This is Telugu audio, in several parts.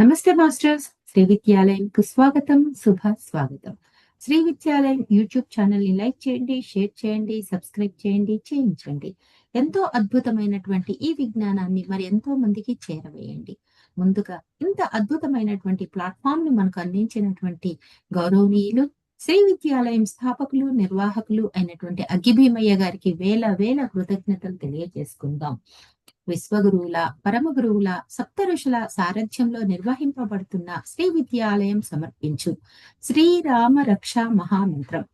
నమస్తే మాస్టర్స్. శ్రీ విద్యాలయంకు స్వాగతం. శుభ స్వాగతం. శ్రీ విద్యాలయం యూట్యూబ్ ఛానల్ని లైక్ చేయండి షేర్ చేయండి సబ్స్క్రైబ్ చేయండి చేయించండి. ఎంతో అద్భుతమైనటువంటి ఈ విజ్ఞానాన్ని మరి ఎంతో మందికి చేరవేయండి. ముందుగా ఇంత అద్భుతమైనటువంటి ప్లాట్ఫామ్ని మనకు అందించినటువంటి గౌరవనీయులు శ్రీ విద్యాలయం స్థాపకులు నిర్వాహకులు అయినటువంటి అగ్గిభీమయ్య గారికి వేల వేల కృతజ్ఞతలు తెలియజేసుకుందాం. విశ్వగురువుల పరమ గురువుల సప్త ఋషుల సారథ్యంలో నిర్వహింపబడుతున్న శ్రీ విద్యాలయం సమర్పించు. శ్రీరామ రక్ష మహామంత్రం.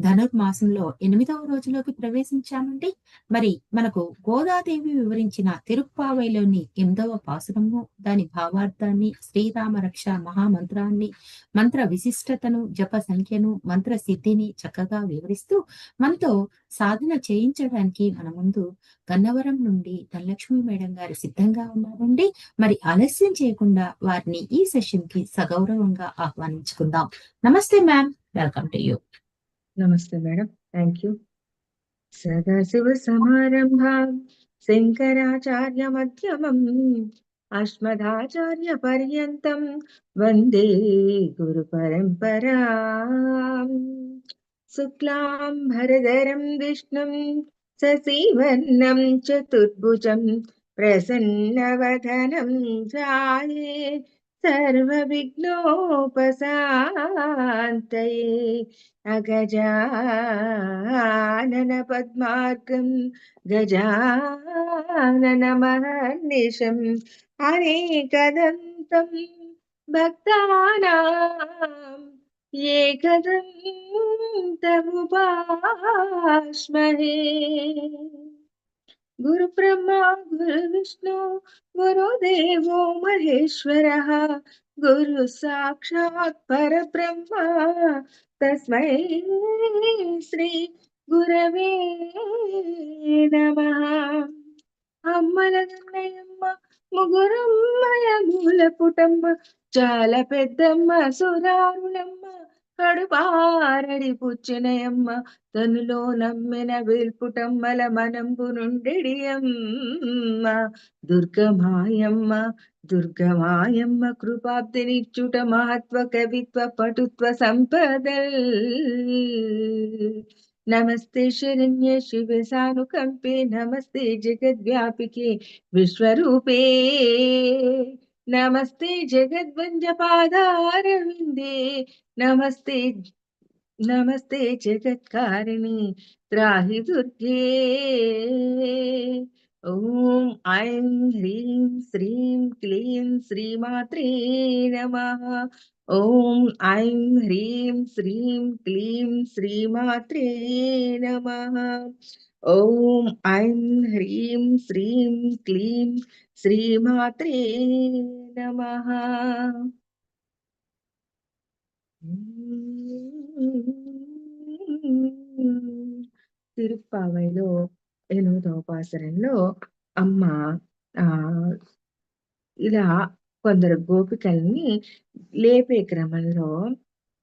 ధనుర్మాసంలో ఎనిమిదవ రోజులోకి ప్రవేశించామంటే మరి మనకు గోదాదేవి వివరించిన తిరుప్పావైలోని ఎనిమిదవ పాసురము దాని భావార్థాన్ని శ్రీరామ రక్ష మహామంత్రాన్ని మంత్ర విశిష్టతను జప సంఖ్యను మంత్ర సిద్ధిని చక్కగా వివరిస్తూ మనతో సాధన చేయించడానికి మన ముందు గన్నవరం నుండి ధనలక్ష్మి మేడం గారు సిద్ధంగా ఉన్నారండి. మరి ఆలస్యం చేయకుండా వారిని ఈ సెషన్కి సగౌరవంగా ఆహ్వానించుకుందాం. నమస్తే మ్యామ్. Welcome to you. నమస్తే madam thank you Sadashiva సమారంభాం Shankaracharya మధ్యమం అస్మదాచార్య పర్యంతం వందే గురు పరంపరా శుక్లాం భరధరం విష్ణుం సశీవర్ణం చతుర్భుజం ప్రసన్నవదనం ధ్యాయే सर्वविघ्नोपशान्तये अगजानन पद्मार्गं गजाननमहर्निशम् अनेकदन्तं भक्तानाम् एकदन्तमुपास्महे గురు బ్రహ్మ గురు విష్ణు గురుదేవో మహేశ్వర గురు సాక్షాత్ పరబ్రహ్మ. తస్మై శ్రీ గురవే నమ. అమ్మల ముగురమ్మయ మూల పుటమ్మ చాలా పెద్దమ్మ సురారులమ్మ కడుపారడి పుచ్చినయమ్మ తనులో నమ్మిన వేల్పుటమ్మల మనంబు నుండిడియమ్మ దుర్గమాయమ్మ దుర్గమాయమ్మ కృపాబ్దినిచ్చుట మహత్వ కవిత్వ పటుత్వ సంపదల్ నమస్తే శరణ్య శివ సానుకంపే నమస్తే జగద్వ్యాపికే విశ్వరూపే నమస్తే జగద్వంజపాదారవిందే నమస్తే నమస్తే జగత్కారిణి త్రాహి దుర్గే ఓం ఐం హ్రీం శ్రీం క్లీం శ్రీమాత్రే నమ. ఓం ఐం హ్రీం శ్రీం క్లీం శ్రీమాత్రే నమ. ఓం ఐం హ్రీం శ్రీం క్లీం శ్రీమాత్రే నమ. తిరుప్పావైలో ఎనిమిదవ పాసరంలో అమ్మ ఆ ఇలా కొందరు గోపికల్ని లేపే క్రమంలో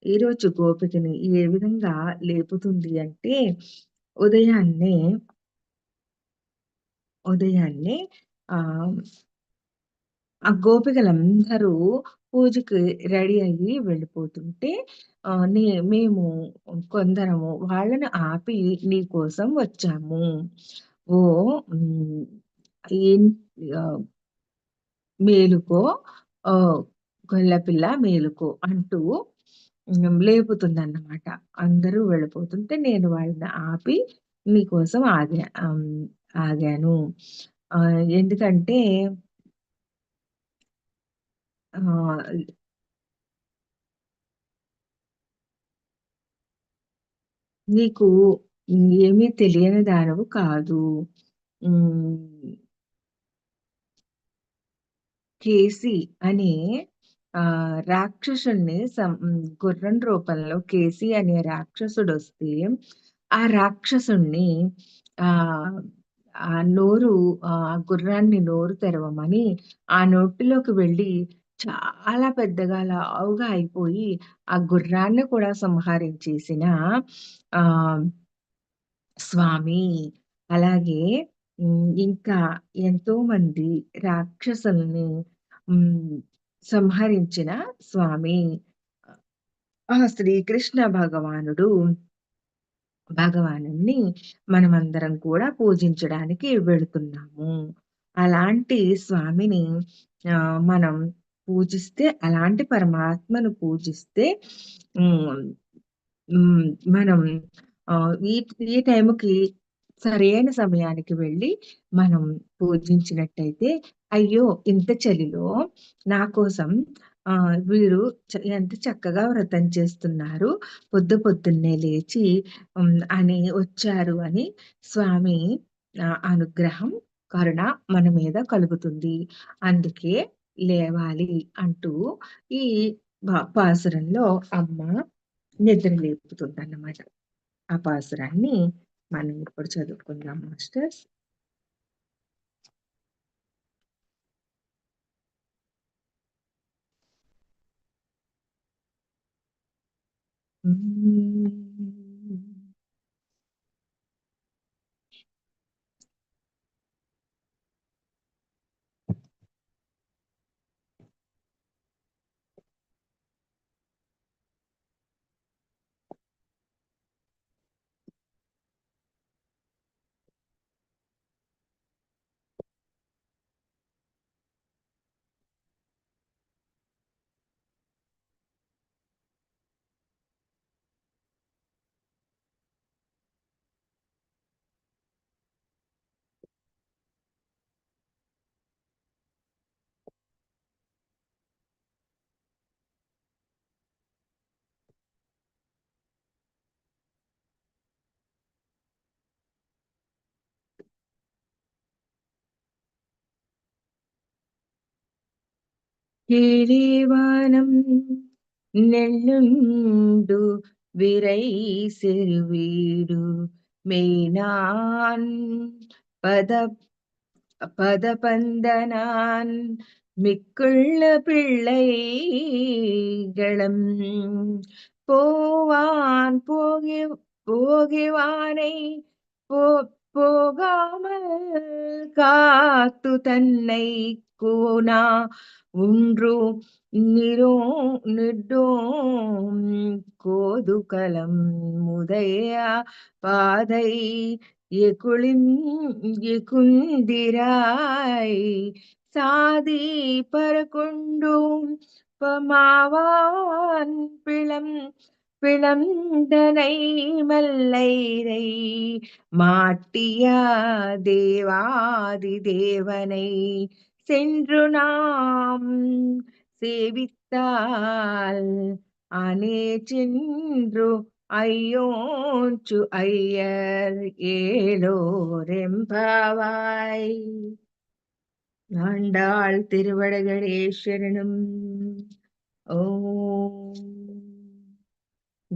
ఈరోజు గోపికని ఏ విధంగా లేపుతుంది అంటే ఉదయాన్నే ఉదయాన్నే ఆ ఆ గోపికలందరూ పూజకి రెడీ అయ్యి వెళ్ళిపోతుంటే నే మేము కొందరము వాళ్ళని ఆపి నీ కోసం వచ్చాము. ఓ ఏం మేలుకో గొల్లపిల్ల మేలుకో అంటూ లేపుతుందన్నమాట. అందరూ వెళ్ళిపోతుంటే నేను వాళ్ళని ఆపి మీకోసం ఆగా ఆగాను. ఎందుకంటే నీకు ఏమీ తెలియని దానవు కాదు. కేసి అనే ఆ రాక్షసుణ్ణి గుర్రం రూపంలో కేసి అనే రాక్షసుడు వస్తే ఆ రాక్షసుణ్ణి ఆ ఆ నోరు ఆ గుర్రాన్ని నోరు తెరవమని ఆ నోటిలోకి వెళ్ళి చాలా పెద్దగా లావుగా అయిపోయి ఆ గుర్రాన్ని కూడా సంహరించేసిన ఆ స్వామి. అలాగే ఇంకా ఎంతో మంది రాక్షసుల్ని సంహరించిన స్వామి. ఆ శ్రీకృష్ణ భగవానుడు భగవాను మనమందరం కూడా పూజించడానికి వెళుతున్నాము. అలాంటి స్వామిని ఆ మనం పూజిస్తే అలాంటి పరమాత్మను పూజిస్తే మనం ఆ, ఈ ఈ టైంకి సరైన సమయానికి వెళ్ళి మనం పూజించినట్టయితే అయ్యో ఇంత చలిలో నా కోసం ఆ వీరు ఎంత చక్కగా వ్రతం చేస్తున్నారు. పొద్దు పొద్దున్నే లేచి అని వచ్చారు అని స్వామి అనుగ్రహం కరుణ మన మీద కలుగుతుంది. అందుకే లేవాలి అంటూ ఈ పా- పాసురంలో అమ్మ నిద్ర లేపుతుంది అన్నమాట ఆ పాసురాన్ని మనం ఇప్పుడు చదువుకుందాం మాస్టర్స్ கிழிவானம் நெல்லுண்டு விரை செருவீடு மெய்னான் பத பதபந்தனான் மிக்குள்ள பிள்ளைகளும் போவான் போகி போகிவானை போ போகாமல் காத்து தன்னை கூனா உன்று நிரோ நிட்டோம் கோதுகலம் முதைய. பாதை எகுளின் எகுந்திராய். சாதி பரகொண்டும் பமாவான் பிளம் பிளந்தனை மல்லைரை மாட்டிய தேவாதி தேவனை சென்று நாம் சேவித்தால் அனே சென்று ஐயோச்சு ஐயர் ஏலோரெம்பாவாய். ஆண்டாள் திருவடகடேஸ்வரனும் ஓம்.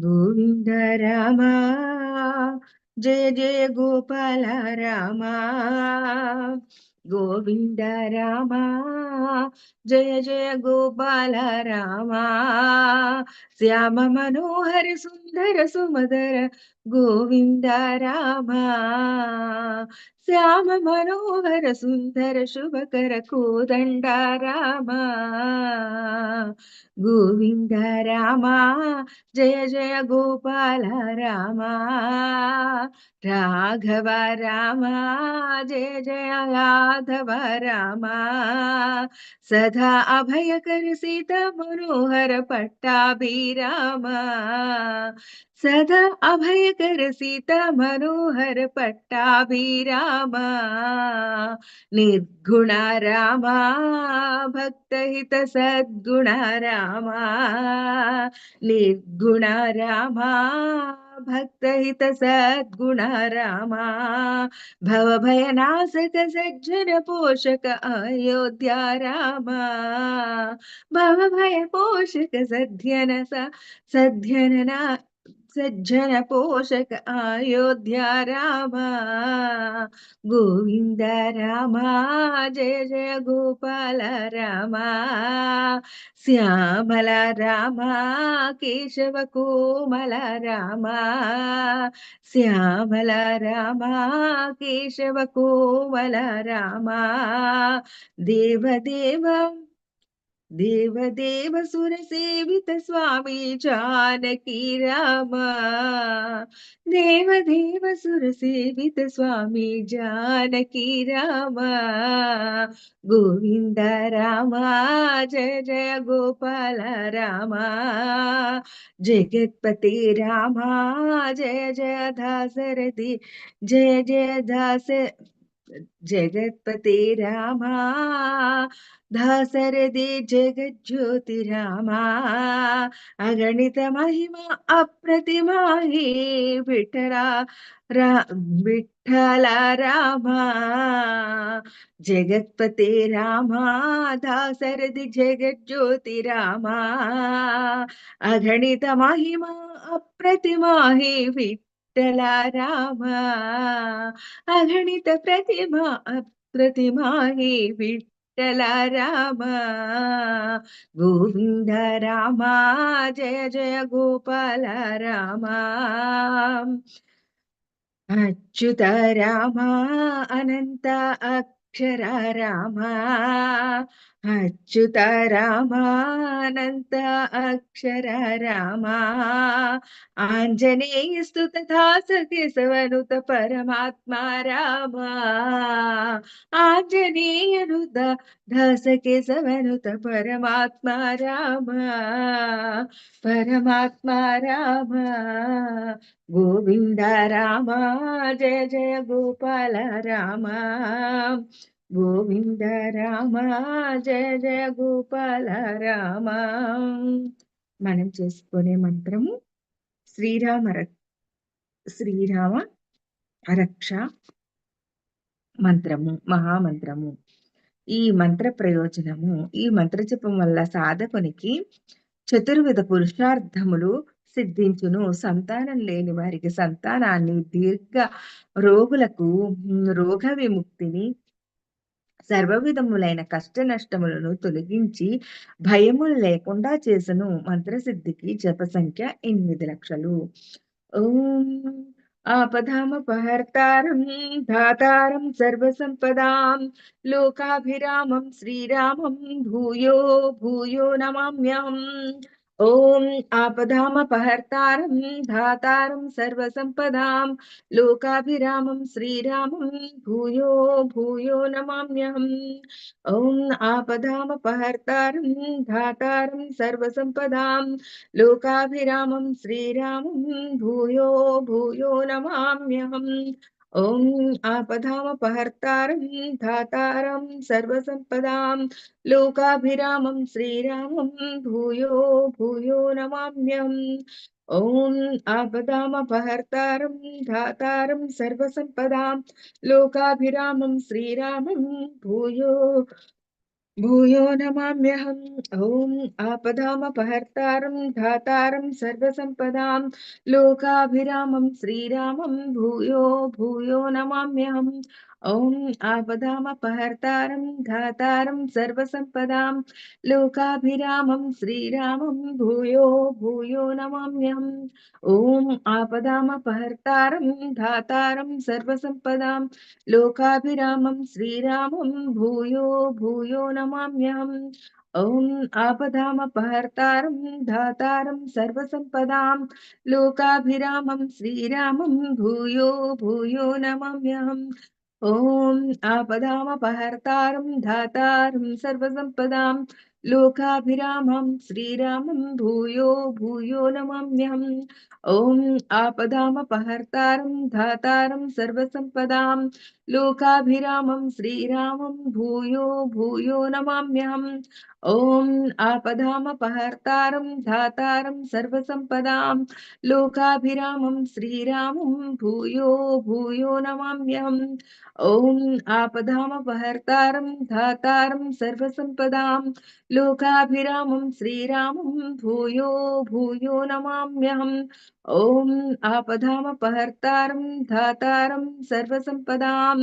గోవింద రామ జయ జయ గోపాల రామ గోవింద రామ జయ జయ గోపాల రామ శ్యామ మనోహర సుందర సుమదర गोविंद रामा। श्याम मनोहर सुंदर शुभ कर कोदंड रामा। गोविंद रामा, जय जय गोपाल रामा। राघव रामा, जय जय राधव रामा। सदा अभय कर सीता मनोहर पट्टा भी रामा सदा अभयकर सीता मनोहर पट्टाभिराम। निर्गुण रामा, भक्त हित सद्गुण रामा। निर्गुण भक्त ही सद्गुण राम। भवभयनाशक सज्जन पोषक अयोध्या रामा। भव भय पोषक सध्यन सध्यन సజ్జన పోషక అయోధ్య రామ గోవింద రామ జయ జయ గోపాల రామ శ్యామల రామ కేశవ కోమల రామ శ్యామల రామ కేశవ కోమల రామ దేవదేవ దేవదేవ సురసేవిత స్వామి జానకి రామ. దేవదేవ సురసేవిత స్వామి జానకి రామ. గోవింద రామ జయ జయ గోపాల రామ. జగత్పతి రామ జయ జయ దాసరథి జయ జయ దాస जगत्पते रामा धासरदे जगज्योति रामा अगणित महिमा, अप्रतिमा, हे विठला रा विठला रामा जगत्पते रामा धासरदे जगज्योति रामा अगणित महिमा, अप्रतिमा, हे विठ విఠల రామ అగణిత ప్రతిమా అప్రతిమాహి విఠల రామ. గోవింద రామ జయ జయ గోపాల రామ. అచ్యుత రామ అనంత అక్షర రామ. అచ్యుత రామానంత అక్షర రామా ఆంజనేయస్తు తథా సకేశవనుత పరమాత్మా రామా ఆంజనేయనుత దాసకేశవనుత పరమాత్మా రామా పరమాత్మా రామా. గోవింద రామా జయ జయ గోపాల రామా. గోవింద రామ జయ జయ గోపాల రామ. మనం చేసుకునే మంత్రము శ్రీరామ శ్రీరామ రక్ష మంత్రము మహామంత్రము. ఈ మంత్ర ప్రయోజనము ఈ మంత్ర జపం వల్ల సాధకునికి చతుర్విధ పురుషార్థములు సిద్ధించును. సంతానం లేని వారికి సంతానాన్ని దీర్ఘ రోగులకు రోగ విముక్తిని సర్వవిధములైన కష్ట నష్టములను తొలగించి భయములు లేకుండా చేసను. మంత్రసిద్ధికి జప సంఖ్య ఎనిమిది లక్షలు. ఓం ఆపదామపహర్తారం ధాతారం సర్వసంపదాం. లోకాభిరామం శ్రీరామం భూయో భూయో నమామ్యహం. ओम आपदाम आपदामपहर्तारं धातारं सर्वसम्पदां, लोकाभिरामं श्रीरामं, भूयो भूयो नमाम्यहम्। आपदाम आपदामपहर्तारं धातारं सर्वसम्पदां, लोकाभिरामं श्रीरामं, भूयो भूयो नमाम्यहम्। ओम ॐ आपदामपहर्तारं धातारं सर्वसम्पदां लोकाभिरामं श्रीरामं भूयो भूयो नमाम्यहम् ॐ आपदामपहर्तारं धातारं सर्वसम्पदां लोकाभिरामं श्रीरामं भूयो भूयो नमाम्यहम् ॐ आपदामपहर्तारं धातारं सर्वसम्पदां लोकाभिरामं श्रीरामं भूयो भूयो नमाम्यहम् ఓం ఆపదామపహర్తారం ధాతారం సర్వసంపదాం లోకాభిరామం శ్రీరామం భూయో భూయో నమామ్యహం. ఓం ఆపదామపహర్తారం ధాతారం సర్వసంపదాం లోకాభిరామం శ్రీరామం భూయో భూయో నమామ్యహం. ఓం ఆపదామపహర్తారం ధాతారం సర్వసంపదాం లోకాభిరామం శ్రీరామం భూయో భూయో నమామ్యహం. ॐ आपदामपहर्तारं धाता सर्वसंपदा लोकाभिरामं, श्रीरामं भूयो भूयो नमाम्यहम्। ॐ आपदामपहर्तारं, धातारं सर्वसम्पदां लोकाभिरामं, श्रीरामं भूयो भूयो नमाम्यहम्। ॐ आपदामपहर्तारं, धातारं सर्वसम्पदां लोकाभिरामं, श्रीरामं भूयो भूयो नमाम्यहम्। ॐ आपदामपहर्तारं, धातारं सर्वसम्पदां लोकाभिरामं श्रीरामं भूयो भूयो नमाम्यहम्। ॐ आपदामपहर्तारं धातारं सर्वसम्पदां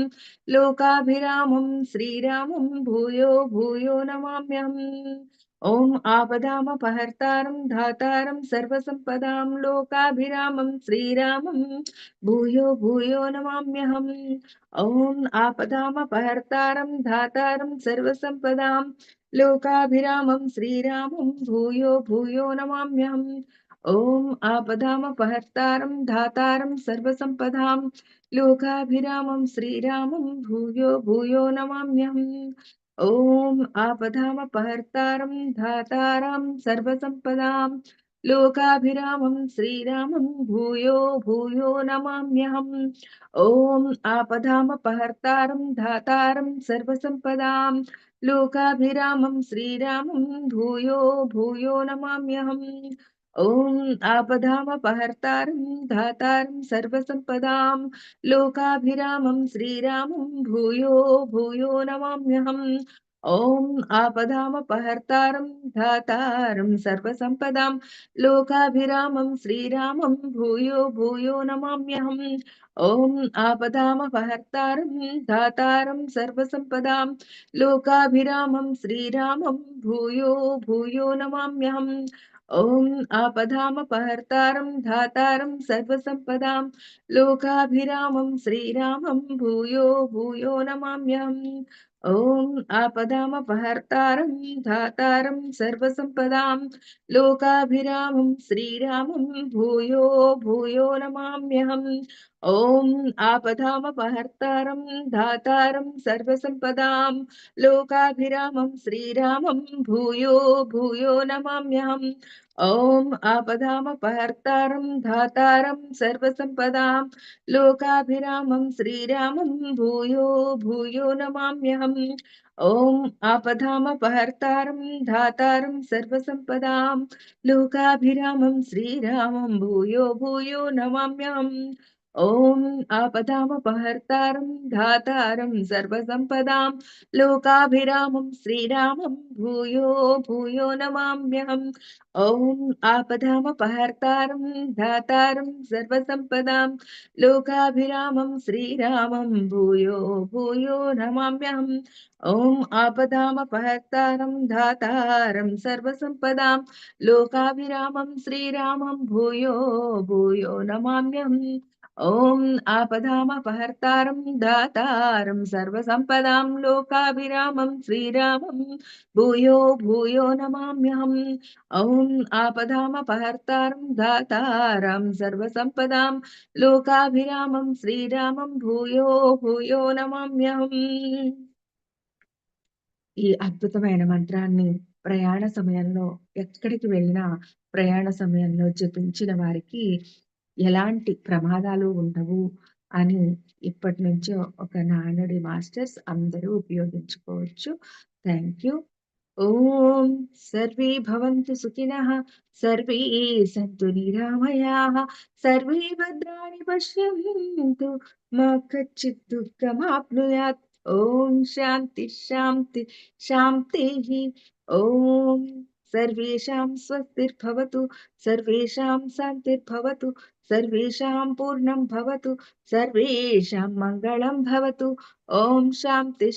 लोकाभिरामं श्रीरामं भूयो भूयो नमाम्यहम्। ॐ आपदामपहर्तारं धातारं, सर्वसम्पदां, लोकाभिरामं, श्रीरामं, भूयो भूयो नमाम्यहम्। आपदाम आपदामपहर्तारं धातारं, सर्वसम्पदां, लोकाभिरामं, श्रीरामं, भूयो भूयो नमाम्यहम्। आपदाम आपदामपहर्तारं धातारं, सर्वसम्पदां, लोकाभिरामं, श्रीरामं, भूयो भूयो नमाम्यहम्। ओम आपदाम आपधामपहर्तारं धातारम सर्वसम्पदां लोकाभिरामं श्रीरामं भूयो भूयो नमाम्यहम्। आपदाम आपधामपहर्तारं धातारम सर्वसम्पदां लोकाभिरामं श्रीरामं भूयो भूयो नमाम्यहम्। ॐ आपदामपहर्तारं धातारं सर्वसम्पदां लोकाभिरामं श्रीरामं भूयो भूयो नमाम्यहम्। ॐ आपदामपहर्तारं धातारं सर्वसम्पदां लोकाभिरामं श्रीरामं भूयो भूयो नमाम्यहम्। ॐ आपदामपहर्तारं धातारं सर्वसम्पदां लोकाभिरामं श्रीरामं भूयो भूयो नमाम्यहम्। ॐ आपदामपहर्तारं धातारं सर्वसम्पदां लोकाभिरामं श्रीरामं भूयो भूयो नमाम्यहम् ॐ आपदामपहर्तारं धातारं सर्वसम्पदां लोकाभिरामं श्रीरामं भूयो भूयो नमाम्यहम् ॐ आपदामपहर्तारं धातारं सर्वसम्पदां लोकाभिरामं श्रीरामं भूयो भूयो नमाम्यहम्। ॐ आपदामपहर्तारं धातारं सर्वसम्पदां लोकाभिरामं श्रीरामं भूयो भूयो नमाम्यहम्। ॐ आपदामपहर्तारं धातारम सर्वसंपदाम लोकाभिरामम श्रीरामम भूयो भूयो नमाम्यहम। ओम आपदाम आपदामपहर्तारं धातारं सर्वसम्पदां लोकाभिरामं श्रीरामं भूयो भूयो नमाम्यहम ओम आपदाम आपदामपहर्तारं धातारं सर्वसम्पदां लोकाभिरामं श्रीरामं भूयो भूयो नमाम्यहम ओम आपदाम आपदामपहर्तारं धातारं सर्वसम्पदां लोकाभिरामं श्रीरामं भूयो भूयो नमाम्यहम् ఓం ఆపదామపహర్తారం దాతారం సర్వసంపదాం లోకాభిరామం శ్రీరామం. భూయో భూయో నమామ్యహం. ఓం ఆపదామపహర్తారం దాతారం సర్వసంపదాం లోకాభిరామం శ్రీరామం. భూయో భూయో నమామ్యహం. ఈ అద్భుతమైన మంత్రాన్ని ప్రయాణ సమయంలో ఎక్కడికి వెళ్ళినా ప్రయాణ సమయంలో జపించిన వారికి ఎలాంటి ప్రమాదాలు ఉండవు అని ఇప్పటి నుంచి ఒక నానుడి మాస్టర్స్ అందరూ ఉపయోగించుకోవచ్చు. Thank you. ఓం సర్వే భవంతు సుఖినః సర్వే సంతు నిరామయాః సర్వే భద్రాణి పశ్యంతు మా కచ్చిత్ దుఃఖమాప్నుయాత్. ఓం శాంతి శాంతి శాంతిః. ఓం సర్వేషాం స్వస్తిర్భవతు సర్వేషాం శాంతిర్భవతు. सर्वेषां पूर्णं भवतु, सर्वेषां मङ्गलं भवतु। ॐ शान्ति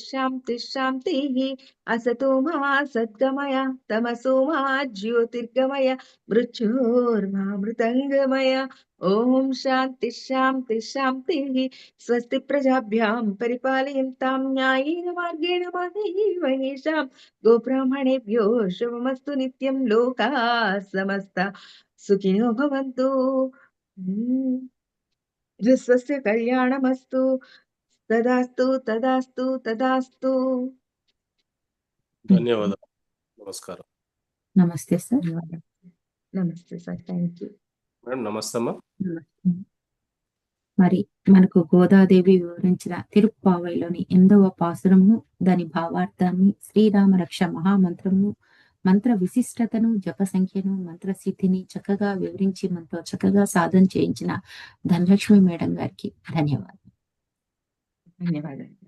असतो मा सद्गमय तमसो मा ज्योतिर्गमय मृच्छोर्मा ॐ शान्ति स्वस्ति प्रजाभ्यां परिपालयन्तां न्यायेन मार्गेण माहेवहेषां गोब्राह्मणेभ्यो शुभमस्तु नित्यं लोकाः सुखिनो भवन्तु। విశ్వస్య కళ్యాణమస్తు. తదాస్తు తదాస్తు తదాస్తు. ధన్యవాదాలు. నమస్కారం. నమస్తే సార్. నమస్తే సార్. Thank you. మేడం నమస్తే అమ్మా నమస్తే. మరి మనకు గోదాదేవి వివరించిన తిరుప్పావైలోని ఎనిమిదవ పాసురము దాని భావార్థాన్ని శ్రీరామ రక్ష మహామంత్రము మంత్ర విశిష్టతను జప సంఖ్యను మంత్ర సిద్ధిని చక్కగా వివరించి మనతో చక్కగా సాధన చేయించిన ధనలక్ష్మి మేడం గారికి ధన్యవాదాలు. ధన్యవాదాలు.